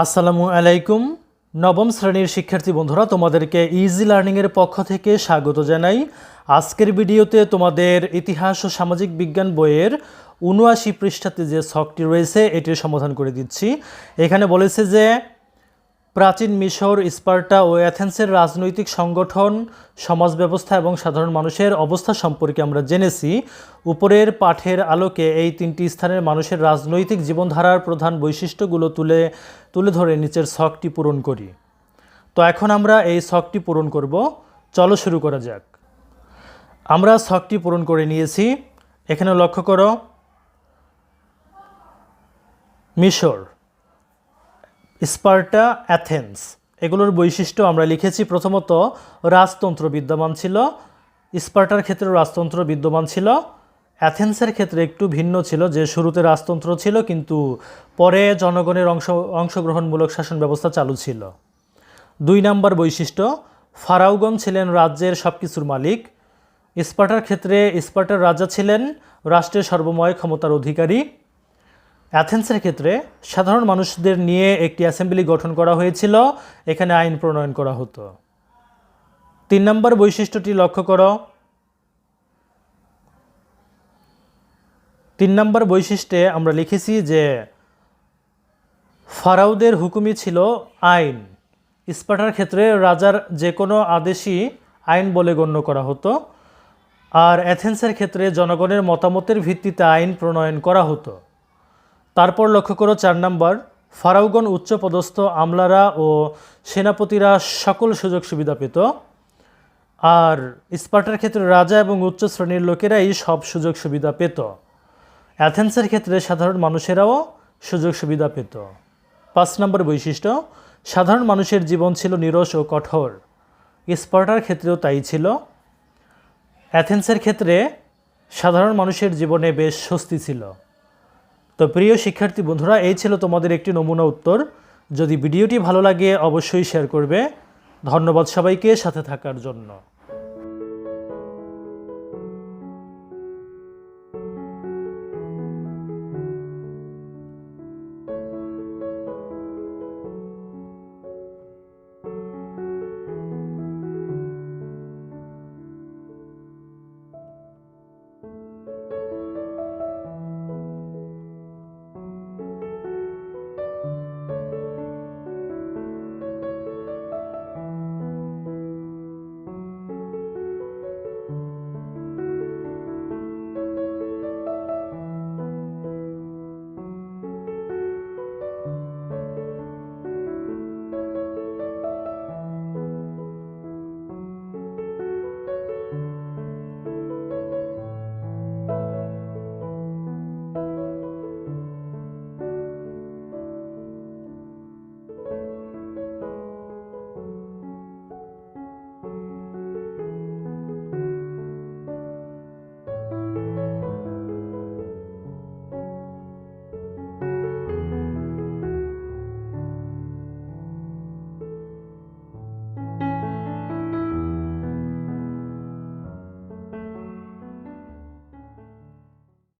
আসসালামু আলাইকুম। নবম শ্রেণির শিক্ষার্থী বন্ধুরা, তোমাদেরকে ইজি লার্নিংয়ের পক্ষ থেকে স্বাগত জানাই। আজকের ভিডিওতে তোমাদের ইতিহাস ও সামাজিক বিজ্ঞান বইয়ের উনআশি পৃষ্ঠাতে যে শখটি রয়েছে, এটির সমাধান করে দিচ্ছি। এখানে বলেছে যে প্রাচীন মিশর, স্পার্টা ও অ্যাথেন্সের রাজনৈতিক সংগঠন, সমাজ ব্যবস্থা এবং সাধারণ মানুষের অবস্থা সম্পর্কে আমরা জেনেছি। উপরের পাঠের আলোকে এই তিনটি স্থানের মানুষের রাজনৈতিক জীবনধারার প্রধান বৈশিষ্ট্যগুলো তুলে তুলে ধরে নিচের ছকটি পূরণ করি। তো এখন আমরা এই শখটি পূরণ করব। চলো শুরু করা যাক। আমরা শখটি পূরণ করে নিয়েছি। এখানে লক্ষ্য করো। মিশর। Sparta, Athens. এগুলোর বৈশিষ্ট্য আমরা লিখেছি প্রথমত, রাজতন্ত্র বিদ্যমান ছিল। স্পার্টার ক্ষেত্রে রাজতন্ত্র বিদ্যমান ছিল। অ্যাথেন্সের ক্ষেত্রে একটু ভিন্ন ছিল, যে শুরুতে রাজতন্ত্র ছিল, কিন্তু পরে জনগণের অংশ, অংশগ্রহণমূলক শাসন ব্যবস্থা চালু ছিল। দুই নম্বর বৈশিষ্ট্য ফারাউগন ছিলেন রাজ্যের সব কিছুর মালিক। স্পার্টার ক্ষেত্রে স্পার্টার রাজা ছিলেন, রাষ্ট্রের সর্বময় ক্ষমতার অধিকারী। অ্যাথেন্সের ক্ষেত্রে সাধারণ মানুষদের নিয়ে একটি অ্যাসেম্বলি গঠন করা হয়েছিল, এখানে আইন প্রণয়ন করা হতো। তিন নম্বর বৈশিষ্ট্যটি লক্ষ্য করো। তিন নম্বর বৈশিষ্ট্যে আমরা লিখেছি যে ফারাউদের হুকুমই ছিল আইন। স্পার্টার ক্ষেত্রে রাজার যে কোনো আদেশই আইন বলে গণ্য করা হতো, আর অ্যাথেন্সের ক্ষেত্রে জনগণের মতামতের ভিত্তিতে আইন প্রণয়ন করা হতো। তারপর লক্ষ্য করো চার নম্বর ফারাউগন উচ্চপদস্থ আমলারা ও সেনাপতিরা সকল সুযোগ সুবিধা পেত। আর স্পার্টার ক্ষেত্রে রাজা এবং উচ্চ শ্রেণির লোকেরাই সব সুযোগ সুবিধা পেত। অ্যাথেন্সের ক্ষেত্রে সাধারণ মানুষেরাও সুযোগ সুবিধা পেত। পাঁচ নম্বর বৈশিষ্ট্য, সাধারণ মানুষের জীবন ছিল নিরস ও কঠোর। স্পার্টার ক্ষেত্রেও তাই ছিল। অ্যাথেন্সের ক্ষেত্রে সাধারণ মানুষের জীবনে বেশ স্বস্তি ছিল। তো প্রিয় শিক্ষার্থী বন্ধুরা, এই ছিল তোমাদের একটি নমুনা উত্তর। যদি ভিডিওটি ভালো লাগে, অবশ্যই শেয়ার করবে। ধন্যবাদ সবাইকে, সাথে থাকার জন্য।